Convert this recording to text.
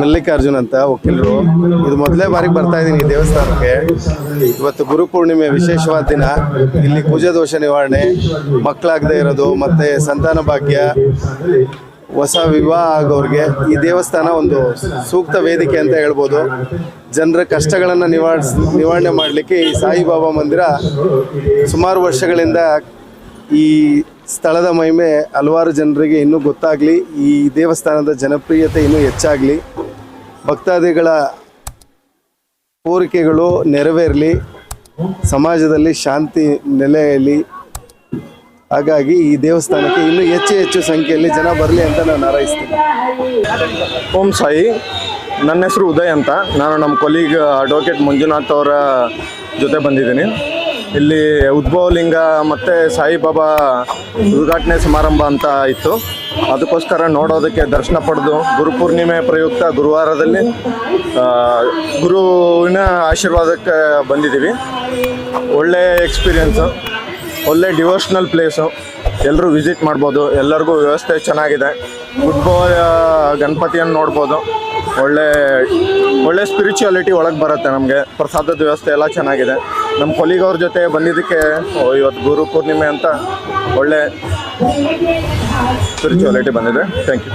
ಮಲ್ಲಿಕಾರ್ಜುನ್ ಅಂತ ವಕೀಲರು. ಇದು ಮೊದಲೇ ಬಾರಿಗೆ ಬರ್ತಾ ಇದ್ದೀನಿ ಈ ದೇವಸ್ಥಾನಕ್ಕೆ. ಇವತ್ತು ಗುರು ಪೂರ್ಣಿಮೆ ವಿಶೇಷವಾದ ದಿನ. ಇಲ್ಲಿ ಕುಜ ದೋಷ ನಿವಾರಣೆ, ಮಕ್ಕಳಾಗದೆ ಇರೋದು, ಮತ್ತೆ ಸಂತಾನ ಭಾಗ್ಯ, ಹೊಸ ವಿವಾಹ ಆಗೋರಿಗೆ ಈ ದೇವಸ್ಥಾನ ಒಂದು ಸೂಕ್ತ ವೇದಿಕೆ ಅಂತ ಹೇಳ್ಬೋದು. ಜನರ ಕಷ್ಟಗಳನ್ನು ನಿವಾರಿಸ್, ನಿವಾರಣೆ ಮಾಡಲಿಕ್ಕೆ ಈ ಸಾಯಿಬಾಬಾ ಮಂದಿರ ಸುಮಾರು ವರ್ಷಗಳಿಂದ ಈ ಸ್ಥಳದ ಮಹಿಮೆ ಹಲವಾರು ಜನರಿಗೆ ಇನ್ನೂ ಗೊತ್ತಾಗಲಿ, ಈ ದೇವಸ್ಥಾನದ ಜನಪ್ರಿಯತೆ ಇನ್ನೂ ಹೆಚ್ಚಾಗಲಿ, ಭಕ್ತಾದಿಗಳ ಕೋರಿಕೆಗಳು ನೆರವೇರಲಿ, ಸಮಾಜದಲ್ಲಿ ಶಾಂತಿ ನೆಲೆಯಲ್ಲಿ. ಹಾಗಾಗಿ ಈ ದೇವಸ್ಥಾನಕ್ಕೆ ಇನ್ನೂ ಹೆಚ್ಚು ಹೆಚ್ಚು ಸಂಖ್ಯೆಯಲ್ಲಿ ಜನ ಬರಲಿ ಅಂತ ನಾನು ಹಾರೈಸ್ತೀನಿ. ಓಂ ಸಾಯಿ, ನನ್ನ ಹೆಸರು ಉದಯ್ ಅಂತ. ನಾನು ನಮ್ಮ ಕೊಲೀಗ್ ಅಡ್ವೊಕೇಟ್ ಮಂಜುನಾಥ್ ಅವರ ಜೊತೆ ಬಂದಿದ್ದೀನಿ. ಇಲ್ಲಿ ಉದ್ಭವ ಲಿಂಗ ಮತ್ತು ಸಾಯಿಬಾಬಾ ಉದ್ಘಾಟನೆ ಸಮಾರಂಭ ಅಂತ ಇತ್ತು. ಅದಕ್ಕೋಸ್ಕರ ನೋಡೋದಕ್ಕೆ ದರ್ಶನ ಪಡೆದು ಗುರುಪೂರ್ಣಿಮೆ ಪ್ರಯುಕ್ತ ಗುರುವಾರದಲ್ಲಿ ಗುರುವಿನ ಆಶೀರ್ವಾದಕ್ಕೆ ಬಂದಿದ್ದೀವಿ. ಒಳ್ಳೆ ಎಕ್ಸ್ಪೀರಿಯೆನ್ಸು, ಒಳ್ಳೆ ಡಿವೋಷ್ನಲ್ ಪ್ಲೇಸು, ಎಲ್ಲರೂ ವಿಸಿಟ್ ಮಾಡ್ಬೋದು, ಎಲ್ಲರಿಗೂ ವ್ಯವಸ್ಥೆ ಚೆನ್ನಾಗಿದೆ. ಉದ್ಭವ ಗಣಪತಿಯನ್ನು ನೋಡ್ಬೋದು. ಒಳ್ಳೆ ಒಳ್ಳೆ ಸ್ಪಿರಿಚುಯಾಲಿಟಿ ಒಳಗೆ ಬರುತ್ತೆ ನಮಗೆ. ಪ್ರಸಾದದ ವ್ಯವಸ್ಥೆ ಎಲ್ಲ ಚೆನ್ನಾಗಿದೆ. ನಮ್ಮ ಕೊಲಿಗವ್ರ ಜೊತೆ ಬಂದಿದ್ದಕ್ಕೆ ಇವತ್ತು ಗುರು ಪೂರ್ಣಿಮೆ ಅಂತ ಒಳ್ಳೆ ಸ್ಪಿರಿಚುಯಾಲಿಟಿ ಬಂದಿದೆ. Thank you